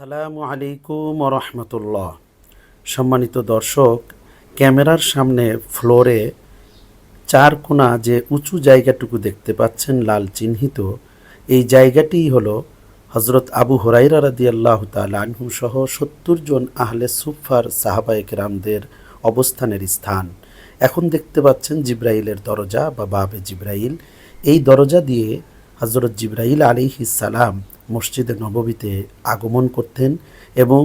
আসসালামু আলাইকুম রহমতুল্লাহ। সম্মানিত দর্শক, ক্যামেরার সামনে ফ্লোরে চার কোণা যে উঁচু জায়গাটুকু দেখতে পাচ্ছেন লাল চিহ্নিত, এই জায়গাটিই হল হজরত আবু হরাইরা রাদি আল্লাহ আনহু সহ সত্তর জন আহলে সুফার সাহাবায়ক রামদের অবস্থানের স্থান। এখন দেখতে পাচ্ছেন জিব্রাইলের দরজা বা বাবে জিব্রাইল। এই দরজা দিয়ে হজরত জিব্রাইল সালাম মসজিদে নববীতে আগমন করতেন এবং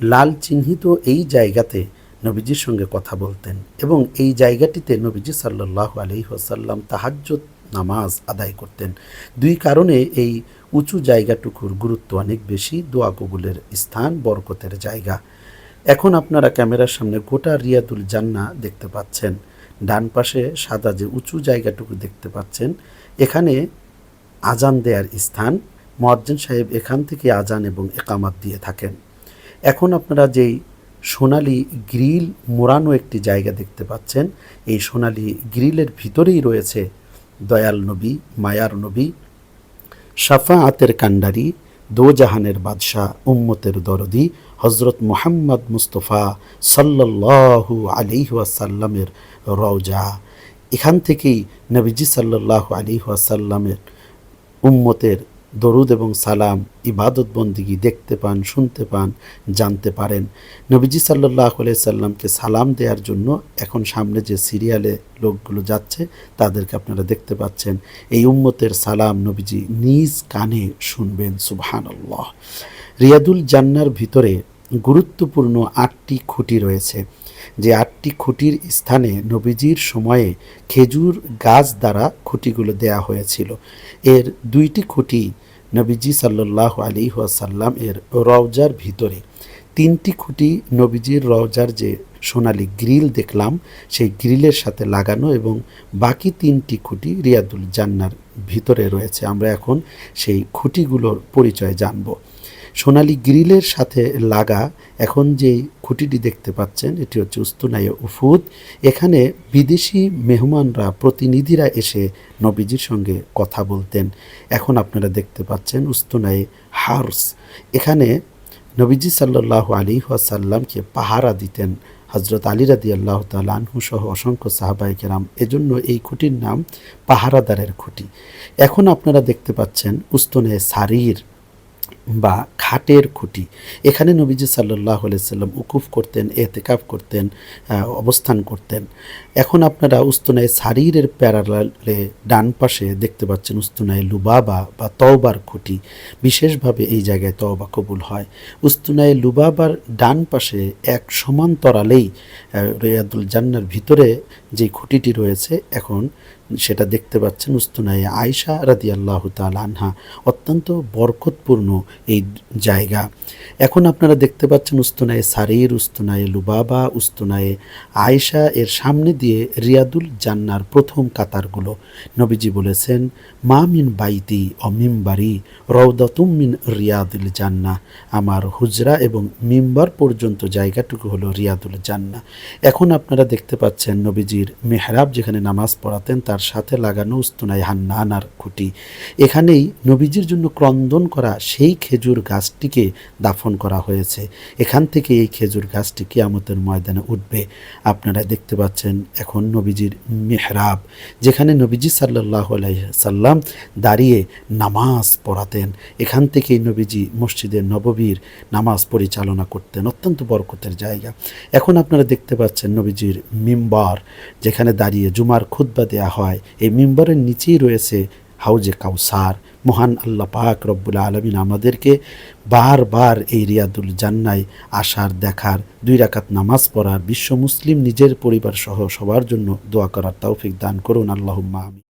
লাল চিহ্নিত এই জায়গাতে নবীজির সঙ্গে কথা বলতেন এবং এই জায়গাটিতে নবীজি সাল্লাহ আলি ওসাল্লাম তাহাজ্জত নামাজ আদায় করতেন। দুই কারণে এই উঁচু জায়গাটুকুর গুরুত্ব অনেক বেশি, দোয়া কবুলের স্থান, বরকতের জায়গা। এখন আপনারা ক্যামেরার সামনে গোটা রিয়াদুল জান্না দেখতে পাচ্ছেন। ডান পাশে সাদা যে উঁচু জায়গাটুকু দেখতে পাচ্ছেন, এখানে আজান দেয়ার স্থান। মোয়াজ্জেন সাহেব এখান থেকে আজান এবং একামাত দিয়ে থাকেন। এখন আপনারা যেই সোনালি গ্রিল মোড়ানো একটি জায়গা দেখতে পাচ্ছেন, এই সোনালি গ্রিলের ভিতরেই রয়েছে দয়াল নবী, মায়ার নবী, শাফাআতের কান্ডারি দোজাহানের বাদশাহ, উম্মতের দরদি হজরত মুহাম্মদ মুস্তফা সাল্লাল্লাহু আলিহি ওয়াসাল্লামের রওজা। এখান থেকেই নবীজি সাল্লাল্লাহু আলিহি ওয়াসাল্লামের উম্মতের দরুদ এবং সালাম, ইবাদত বন্দিগি দেখতে পান, শুনতে পান, জানতে পারেন। নবীজি সাল্লাহ সাল্লামকে সালাম দেওয়ার জন্য এখন সামনে যে সিরিয়ালে লোকগুলো যাচ্ছে, তাদেরকে আপনারা দেখতে পাচ্ছেন। এই উম্মতের সালাম নবীজি নিজ কানে শুনবেন, সুবহানাল্লাহ। রিয়াদুল জান্নার ভিতরে গুরুত্বপূর্ণ আটটি খুঁটি রয়েছে। যে আটটি খুঁটির স্থানে নবীজির সময়ে খেজুর গাছ দ্বারা খুঁটিগুলো দেয়া হয়েছিল। এর দুইটি খুঁটি নবীজি সাল্লাহ আলী সাল্লাম এর রওজার ভিতরে। তিনটি খুঁটি নবীজির রওজার যে সোনালি গ্রিল দেখলাম, সেই গ্রিলের সাথে লাগানো এবং বাকি তিনটি খুঁটি রিয়াদুল জান্নার ভিতরে রয়েছে। আমরা এখন সেই খুঁটিগুলোর পরিচয় জানব। সোনালি গ্রিলের সাথে লাগা এখন যে খুঁটিটি দেখতে পাচ্ছেন, এটি হচ্ছে উস্তুনায় উফুদ। এখানে বিদেশি মেহমানরা, প্রতিনিধিরা এসে নবীজির সঙ্গে কথা বলতেন। এখন আপনারা দেখতে পাচ্ছেন উস্তুনায় হার্স। এখানে নবীজি সাল্লাহ আলী সাল্লামকে পাহারা দিতেন। হজরত আলী রাদি আল্লাহ তালহু সহ অসংখ্য সাহাবাই কেরাম। এজন্য এই খুঁটির নাম পাহারাদারের খুঁটি। এখন আপনারা দেখতে পাচ্ছেন উস্তনে সারির। বা খাটের খুঁটি। এখানে নবীজি সাল্লাহ সাল্লাম উকুফ করতেন, এতেকাফ করতেন অবস্থান করতেন। এখন আপনারা উস্তনায় শারীরের প্যারালে ডান পাশে দেখতে পাচ্ছেন উস্তুনায় লুবাবা বা তওবার খুঁটি। বিশেষভাবে এই জায়গায় তওবা কবুল হয়। উস্তুনায় লুবাবার ডান পাশে এক সমান্তরালেই রেয়াদুল জান্নার ভিতরে যে খুঁটিটি রয়েছে এখন সেটা দেখতে পাচ্ছেন উস্তুনায় আয়সা রাদি আল্লাহ আনহা। অত্যন্ত বরকতপূর্ণ এই জায়গা। এখন আপনারা দেখতে পাচ্ছেন উস্তুনায় সারির উস্তুনায় লুবাবা উস্তুনায় আয়সা এর সামনে দিয়ে রিয়াদুল জান্নার প্রথম কাতারগুলো। নবীজি বলেছেন, মা মিন বাইতি অমিম বাড়ি রৌদাতুম মিন রিয়াদুল জান্না আমার হুজরা এবং মিম্বার পর্যন্ত জায়গাটুকু হলো রিয়াদুল জান্না এখন আপনারা দেখতে পাচ্ছেন নবীজির মেহরাব যেখানে নামাজ পড়াতেন, তার সাথে লাগানো উস্তুনায় হান্নানার খুঁটি। এখানেই নবীজির জন্য ক্রন্দন করা সেই খেজুর গাছটিকে দাফন করা হয়েছে। এখান থেকে এই খেজুর গাছটি কিয়ামতের ময়দানে উঠবে। আপনারা দেখতে পাচ্ছেন এখন নবীজির মেহরাব, যেখানে নবীজি সাল্লাহ সাল্লাম দাঁড়িয়ে নামাজ পড়াতেন। এখান থেকেই নবীজি মসজিদের নববীর নামাজ পরিচালনা করতেন, অত্যন্ত বরকতের জায়গা। এখন আপনারা দেখতে পাচ্ছেন নবীজির মিম্বার যেখানে দাঁড়িয়ে জুমার খুদ্া দেয়া হয়, এই মিম্বরের নিচেই রয়েছে হাউজে কাউসার। মহান আল্লাহ পাক রব্বুল আলমিন আমাদেরকে বারবার এই রিয়াদুল জান্নায় আসার, দেখার, দুই রাকাত নামাজ পড়ার, বিশ্ব মুসলিম নিজের পরিবার সহ সবার জন্য দোয়া করার তৌফিক দান করুন। আল্লাহ আমি